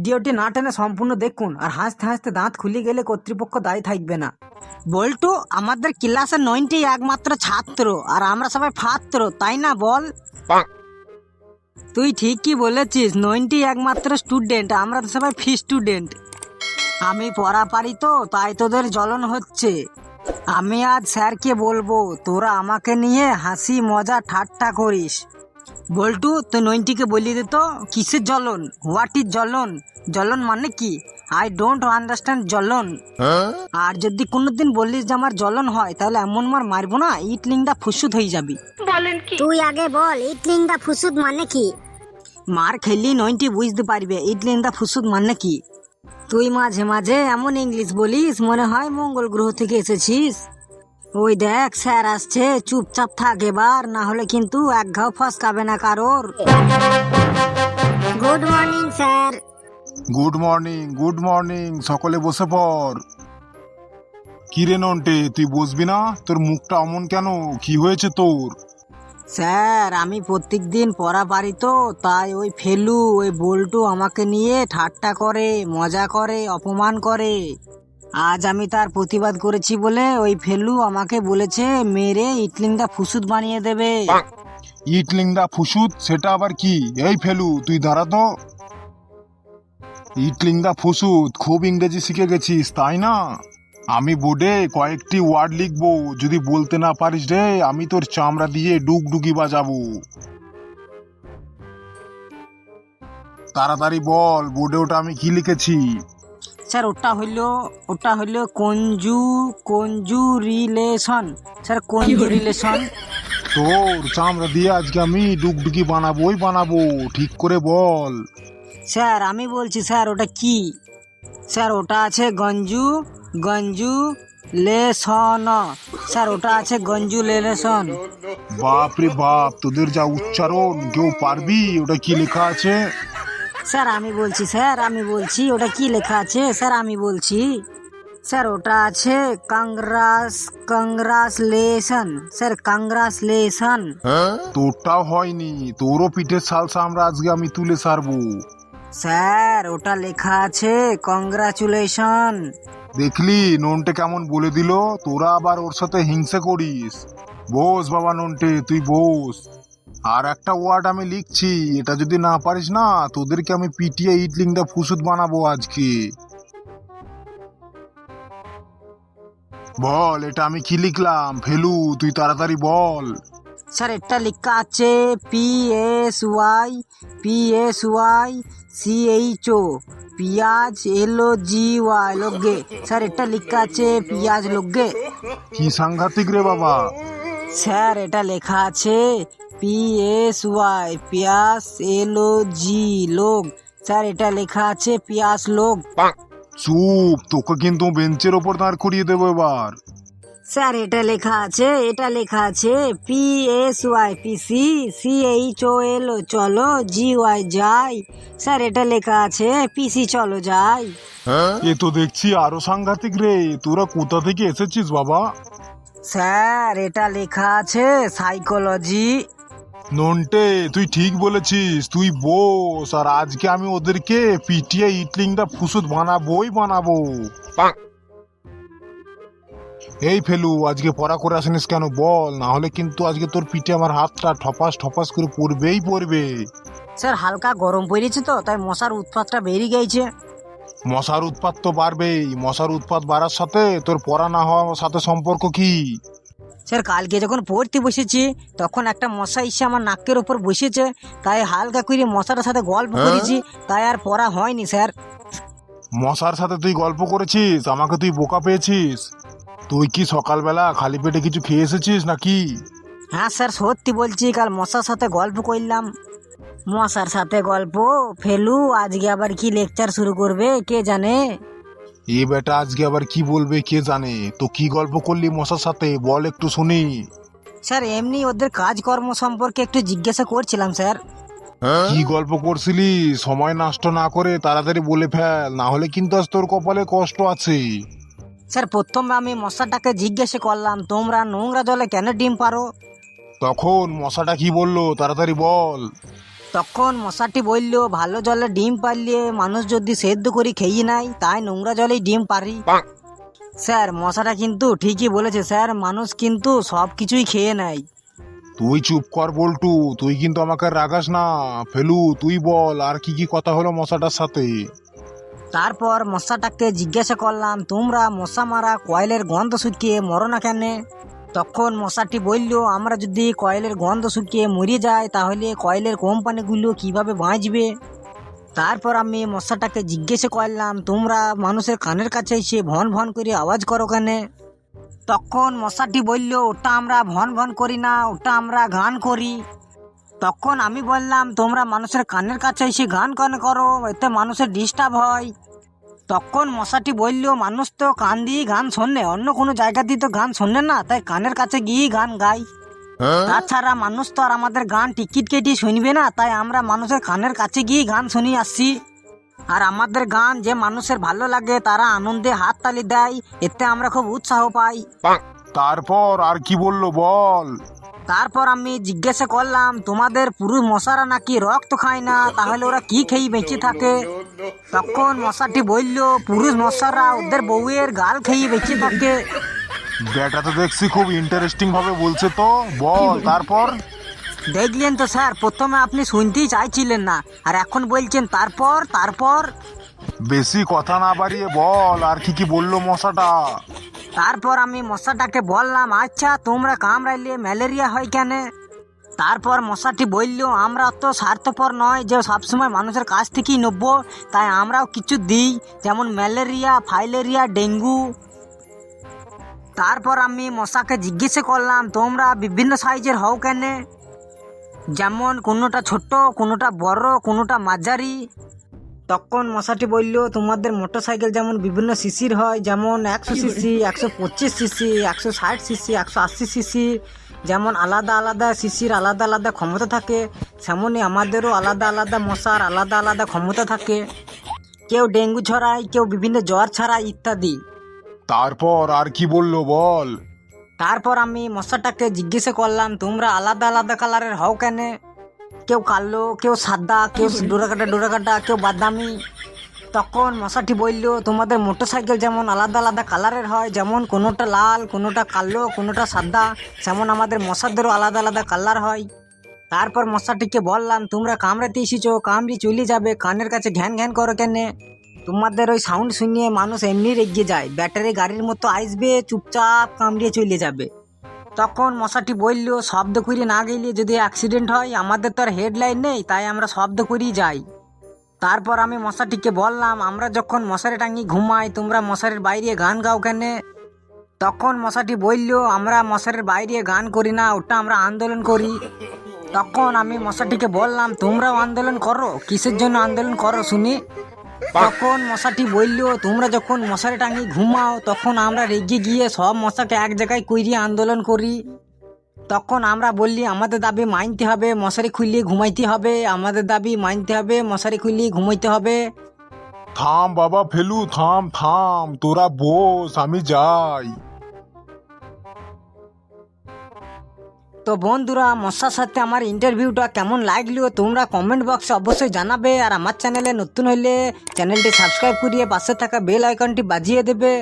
ভিডিওটি না টেনে সম্পূর্ণ দেখুন আর হাসতে হাসতে দাঁত খুলে গেলে কর্তৃপক্ষ দায়ী থাকবে না। বল্টু আমাদের ক্লাসে নয়নটি একমাত্র ছাত্র আর আমরা সবাই ফাত্র তাই না বল? তুই ঠিকই বলেছিস নয়নটি একমাত্র স্টুডেন্ট আমরা তো সবাই ফি স্টুডেন্ট আমি পড়া পারি তো তাই তোদের জ্বলন হচ্ছে। আমি আজ স্যারকে বলব তোরা আমাকে নিয়ে হাসি মজা ঠাট্টা করিস। বল্টু তো নইনটিকে বলিয়ে দিত কিসের জ্বলন? হোয়াট ইজ জ্বলন? জ্বলন মানে কি? আই ডোন্ট আন্ডারস্ট্যান্ড জ্বলন। আর যদি কোনোদিন বললিস যে আমার জ্বলন হয় তাহলে এমন মার মারবো না ইটলিংটা ফুসুত হয়ে যাবি। তুই আগে বল ইটলিংটা ফুসুদ মানে কি? মার খেললি নইনটি বুঝতে পারবে ইটলিংটা ফুসুত মানে কি? তুই মাঝে মাঝে এমন ইংলিশ বলিস মনে হয় মঙ্গল গ্রহ থেকে এসেছিস। ওই দেখ স্যার আসছে চুপচাপ থাক এবার না হলে কিন্তু এক ঘাও ফসকাবে না কারোর। Good morning sir. Good morning good morning সকলে বসে পড়। কিরে নন্টে তুই বসবি না? তোর মুখটা অমন কেন? কি হয়েছে তোর? স্যার আমি প্রত্যেক দিন পড়া পারি তো তাই ওই ফেলু ওই বল্টু আমাকে নিয়ে ঠাট্টা করে মজা করে অপমান করে। আজ আমি তার প্রতিবাদ করেছি বলে ওই ফেলু আমাকে বলেছে, মেরে ইটলিংটা ফুসুদ বানিয়ে দেবে। ইটলিংদা ফুসুদ, সেটা আবার কি? এই ফেলু, তুই দাঁড়া তো। ইটলিংদা ফুসুত খুব ইংরেজি শিখে গেছিস, তাই না? আমি বোর্ডে কয়েকটি ওয়ার্ড লিখব, যদি বলতে না পারিস রে, আমি তোর চামড়া দিয়ে ডুগডুগি বাজাবো। তাড়াতাড়ি বল, বোর্ডে ওটা আমি কি লিখেছি? স্যার ওটা হইল ওটা হইল কঞ্জু কঞ্জু রিলেশন স্যার কঞ্জু রিলেশন তোর চামড়া দিয়ে আজকে আমি ডুগডুগি বানাবোই বানাবো ঠিক করে বল। স্যার আমি বলছি স্যার ওটা কি? স্যার ওটা আছে গঞ্জু গঞ্জু লেসন স্যার ওটা আছে গঞ্জু লেলেসন বাপ রে বাপ তোদের যা উচ্চারণ কেউ পারবি? ওটা কি লেখা আছে? স্যার আমি বলছি স্যার আমি বলছি ওটা কি লেখা আছে? স্যার আমি বলছি স্যার ওটা আছে কংগ্রাস কংগ্রাসলেশন। স্যার কংগ্রাসলেশন। তোরটাও হয়নি। তোরও পিঠের সালসা আমরা আজকে আমি তুলে সারবো। স্যার ওটা লেখা আছে কংগ্রাচুলেশন। দেখলি ননটে কেমন বলে দিল? তোরা আবার ওর সাথে হিংসে করিস। বস বাবা ননটে তুই বস। আর একটা ওয়ার্ড আমি লিখছি এটা যদি না পারিস না তোদেরকে আমি পিটিয়ে ইটলিংটা ফুসুত বানাবো আজকে। বল এটা আমি কি লিখলাম? ফেলু তুই তাড়াতাড়ি বল। স্যার এটা লেখা আছে P S Y P S Y C H O পিয়াজ এল ও জি ওয়াই লোগে স্যার এটা লেখা আছে পিয়াজ লোগে কি সাংঘাতিক রে বাবা। স্যার এটা লেখা আছে পি এস ওয়াই পিয়াস এল জি লোক স্যার এটা লেখা আছে পিয়াস লোক চুপ তোকে কিন্তু বেঞ্চের ওপর দাঁড় করিয়ে দেবো এবার। স্যার এটা লেখা আছে এটা লেখা আছে P S Y P C C H O L চলো জি ওয়াই যাই। স্যার এটা লেখা আছে পিসি চলো যাই। এ তো দেখছি আরও সাংঘাতিক রে তোরা কোথা থেকে এসেছিস বাবা? স্যার এটা লেখা আছে সাইকোলজি নন্টে তুই ঠিক বলেছিস তুই বস আর আজকে আমি ওদেরকে পিটিয়ে ইটলিংটা ফুসুত বানাবোই বানাবো। এই ফেলু আজকে পড়া করে আসিনিস কেন বল? না হলে কিন্তু আজকে তোর পিঠে আমার হাতটা ঠপাস ঠপাস করে পড়বেই পড়বে। স্যার হালকা গরম পড়েছে তো তাই মশার উৎপাতটা বেরিয়ে গেছে। মশার উৎপাত তো বাড়বেই। মশার উৎপাত বাড়ার সাথে তোর পড়া না হওয়ার সাথে সম্পর্ক কি? স্যার কালকে যখন পড়তে বসেছি তখন একটা মশা এসে আমার নাকের ওপর বসেছে। তাই হালকা করে মশাটার সাথে গল্প করেছি। তাই আর পড়া হয়নি স্যার। মশার সাথে তুই গল্প করেছিস? আমাকে তুই বোকা পেয়েছিস? তুই কি সকালবেলা খালি পেটে কিছু খেয়ে এসেছিস নাকি? হ্যাঁ স্যার সত্যি বলছি কাল মশার সাথে গল্প করলাম। মশার সাথে গল্প ফেলু আজকে আবার কি লেকচার শুরু করবে কে জানে? এ বেটা আজকে আবার কি বলবে কে জানে? তো কি গল্প করলি মশার সাথে? বল একটু শুনি। স্যার এমনি ওদের কাজকর্ম সম্পর্কে একটু জিজ্ঞাসা করছিলাম স্যার। কি গল্প করছিলি? সময় নষ্ট না করে তাড়াতাড়ি বলে ফেল না হলে কিন্তু আজ তোর কপালে কষ্ট আছে। স্যার প্রথমে আমি মশাটাকে জিজ্ঞাসা করলাম তোমরা নোংরা জলে কেন ডিম পারো? তখন মশাটা কি বলল? তাড়াতাড়ি বল। তখন মশাটি বলল ভালো জলে ডিম পারলে মানুষ যদি সেদ্ধ করে খেয়ে নেয় তাই নোংরা জলেই ডিম পারি। স্যার মশাটা কিন্তু ঠিকই বলেছে স্যার। মানুষ কিন্তু সব কিছুই খেয়ে নেয়। তুই চুপ কর বল্টু তুই কিন্তু আমাকে রাগাস না। ফেলু তুই বল আর কি কি কথা হলো মশাটার সাথে? তারপর মশাটাকে জিজ্ঞাসা করলাম তোমরা মশা মারা কয়েলের গন্ধ শুকিয়ে মরো না কেন? তখন মশাটি বলল, আমরা যদি কয়েলের গন্ধ শুকিয়ে মরে যাই, তাহলে কয়েলের কোম্পানিগুলো কীভাবে বাঁচবে? তারপর আমি মশাটাকে জিজ্ঞাসা করলাম, তোমরা মানুষের কানের কাছে এসে ভন ভন করে আওয়াজ করো কেন? তখন মশাটি বলল, ওটা আমরা ভন ভন করি না, ওটা আমরা গান করি। তখন আমি বললাম, তোমরা মানুষের কানের কাছে এসে গান কেন করো? এতে মানুষের ডিস্টার্ব হয়। তখন মশাটি বলল মানুষ তো কান দিয়ে গান শোনে অন্য কোনো জায়গা দিয়ে তো গান শোনে না তাই কানের কাছে গিয়েই গান গাই। তাছাড়া মানুষ তো আর আমাদের গান টিকিট কেটে শুনবে না তাই আমরা মানুষের কানের কাছে গিয়ে গান শুনি আসছি। আর আমাদের গান যে মানুষের ভালো লাগে তারা আনন্দে হাত তালি দেয় এতে আমরা খুব উৎসাহ পাই। তারপর আর কি বলল বল? তারপর আমি জিজ্ঞাসা করলাম তোমাদের পুরুষ মশারা নাকি রক্ত খায় না? তাহলে ওরা কি খেয়ে বেঁচে থাকে? তখন মশাটি বলল পুরুষ মশারা ওদের বউয়ের গাল খেয়ে বেঁচে থাকে। ব্যাটা তো দেখছি খুব ইন্টারেস্টিং ভাবে বলছে তো। বল তারপর? দেখলেন তো স্যার প্রথমে আপনি শুনতেই চাইছিলেন না আর এখন বলছেন তারপর তারপর? বেশি কথা না বাড়িয়ে বল আর কি কি বলল মশাটা? তারপর আমি মশাটাকে বললাম আচ্ছা তোমরা কামড়াইলে ম্যালেরিয়া হয় কেন? তারপর মশাটি বলল, আমরা তো স্বার্থপর নয় যে সবসময় মানুষের কাছ থেকেই নেব, তাই আমরাও কিছু দিই, যেমন ম্যালেরিয়া, ফাইলেরিয়া, ডেঙ্গু। তারপর আমি মশাকে জিজ্ঞেস করলাম, তোমরা বিভিন্ন সাইজের হও কেন? যেমন, কোনোটা ছোট, কোনোটা বড়, কোনোটা মাঝারি। তখন মশাটি বলল তোমাদের মোটর সাইকেল যেমন বিভিন্ন সিসির হয় যেমন একশো সিসি একশো পঁচিশ সিসি একশো ষাট সিসি একশো আশি সিসি যেমন আলাদা আলাদা সিসির আলাদা আলাদা ক্ষমতা থাকে তেমনই আমাদেরও আলাদা আলাদা মশার আলাদা আলাদা ক্ষমতা থাকে। কেউ ডেঙ্গু ছড়ায় কেউ বিভিন্ন জ্বর ছড়ায় ইত্যাদি। তারপর আর কি বলল বল? তারপর আমি মশাটাকে জিজ্ঞেস করলাম তোমরা আলাদা আলাদা কালারের হও কেন? কেউ কালো কেউ সাদা কেউ ডোরাকাটা ডোরাকাটা কেউ বাদামি। তখন মশাটি বলল তোমাদের মোটর সাইকেল যেমন আলাদা আলাদা কালারের হয় যেমন কোনোটা লাল কোনোটা কালো কোনোটা সাদা যেমন আমাদের মশাদেরও আলাদা আলাদা কালার হয়। তারপর মশাটিকে বললাম তোমরা কামড়াতে এসেছ কামড়ি চলে যাবে কানের কাছে ঘ্যান ঘ্যান করো কেনে? তোমাদের ওই সাউন্ড শুনিয়ে মানুষ এমনি রেগে যায়। ব্যাটারি গাড়ির মতো আসবে চুপচাপ কামড়িয়ে চলে যাবে। তখন মশাটি বলল, শব্দ করে না গেলে যদি অ্যাক্সিডেন্ট হয়, আমাদের তো আর হেডলাইন নেই, তাই আমরা শব্দ করেই যাই। তারপর আমি মশাটিকে বললাম, আমরা যখন মশারি টাঙি ঘুমাই, তোমরা মশারির বাইরে গান গাও কেন? তখন মশাটি বলল, আমরা মশারির বাইরে গান করি না, ওটা আমরা আন্দোলন করি। তখন আমি মশাটিকে বললাম, তোমরাও আন্দোলন করো, কিসের জন্য আন্দোলন করো শুনি? তখন মশাটি বলল, তোমরা যখন মশারি টাঙি ঘুমাও, তখন আমরা রেগে গিয়ে সব মশাকে এক জায়গায় কইরিয়ে আন্দোলন করি। তখন আমরা বললি, আমাদের দাবি মানতে হবে, মশারি খুললে ঘুমাইতে হবে। আমাদের দাবি মানতে হবে, মশারি খুললে ঘুমাইতে হবে। থাম বাবা ফেলু, থাম থাম, তোরা বস, আমি যাই। তো বন্ধুরা মশার সাথে আমার ইন্টারভিউটা কেমন লাগল? তোমরা কমেন্ট বক্সে অবশ্যই জানাবে আর আমার চ্যানেলে নতুন হইলে চ্যানেলটি সাবস্ক্রাইব করিয়ে পাশে থাকা বেল আইকনটি বাজিয়ে দেবে।